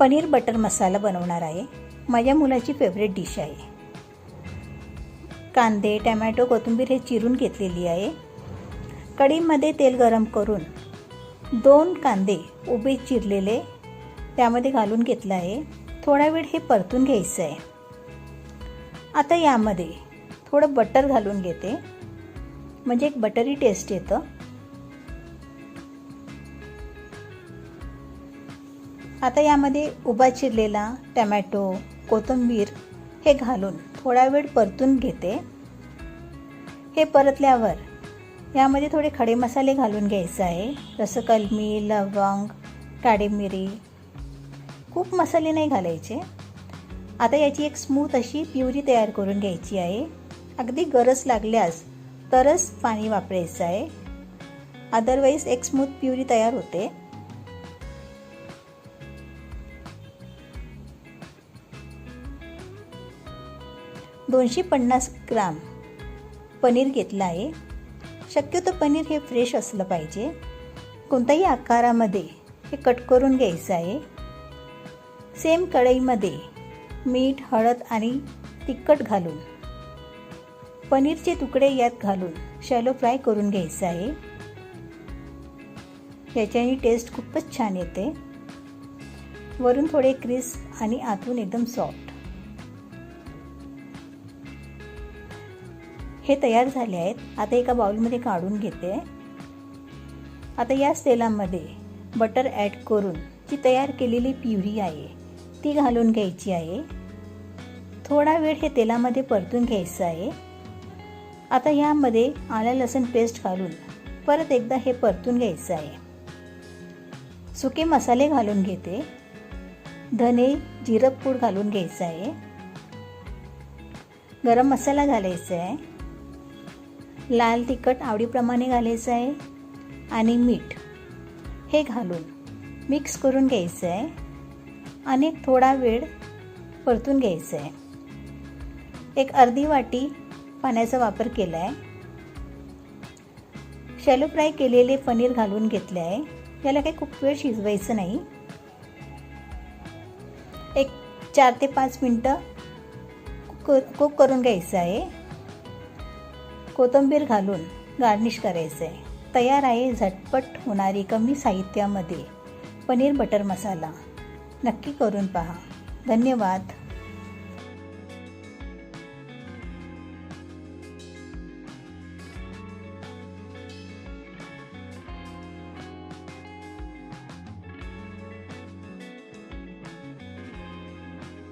Paneer butter मसाला बनवणार आहे. माझ्या मुलाची फेवरेट डिश आहे. कांदे टमॅटो कोथिंबीर हे चिरून घेतलेली आहे. कढीमध्ये तेल गरम करून दोन कांदे उभे चिरलेले त्यामध्ये घालून घेतलं आहे. थोडा वेळ हे परतून घ्यायचं आहे. आता यामध्ये थोडं बटर घालून घेते. म्हणजे एक बटरी टेस्ट येतं. आता यामध्ये उभा चिरलेला टमॅटो कोथिंबीर हे घालून थोडा वेळ परतून घेते. हे परतल्यावर यामध्ये थोडे खडे मसाले घालून घ्यायचे आहे. जसं कलमी लवंग काळी मिरी खूप मसाले नाही घालायचे. आता याची एक स्मूथ अशी प्युरी तयार करून घ्यायची आहे. अगदी गरज लागल्यास तरच पाणी वापरायचं आहे. अदरवाईज एक स्मूथ प्युरी तयार होते. दोनशे पन्नास ग्राम पनीर घेतलं आहे शक्यतो पनीर हे फ्रेश असलं पाहिजे. कोणत्याही आकारामध्ये हे कट करून घ्यायचं आहे सेम कढईमध्ये मीठ हळद आणि तिखट घालून पनीरचे तुकडे यात घालून शॅलो फ्राय करून घ्यायचं आहे याच्याने टेस्ट खूपच छान येते. वरून थोडे क्रिस्प आणि आतून एकदम सॉफ्ट हे तयार झाले आहेत. आता एका बाउलमध्ये काढून घेते. आता याच तेलामध्ये बटर ॲड करून जी तयार केलेली प्युरी आहे ती घालून घ्यायची आहे. थोडा वेळ हे तेलामध्ये परतून घ्यायचं आहे. आता यामध्ये आलं लसूण पेस्ट घालून परत एकदा हे परतून घ्यायचं आहे. सुके मसाले घालून घेते. धने जिरं पूड घालून घ्यायचं आहे. गरम मसाला घालायचा आहे. लाल तिखट आवडीप्रमाणे घालायचं आहे आणि मीठ हे घालून मिक्स करून घ्यायचं आहे आणि थोडा वेळ परतून घ्यायचं आहे. एक अर्धी वाटी पाण्याचा वापर केला आहे शॅलो फ्राय केलेले पनीर घालून घेतले आहे. याला काही खूप वेळ शिजवायचं नाही. एक चार ते पाच मिनटं कुक करून घ्यायचं आहे. कोथिंबीर घालून गार्निश करायचं आहे तयार आहे झटपट होणारी कमी साहित्यामध्ये पनीर बटर मसाला. नक्की करून पहा. धन्यवाद.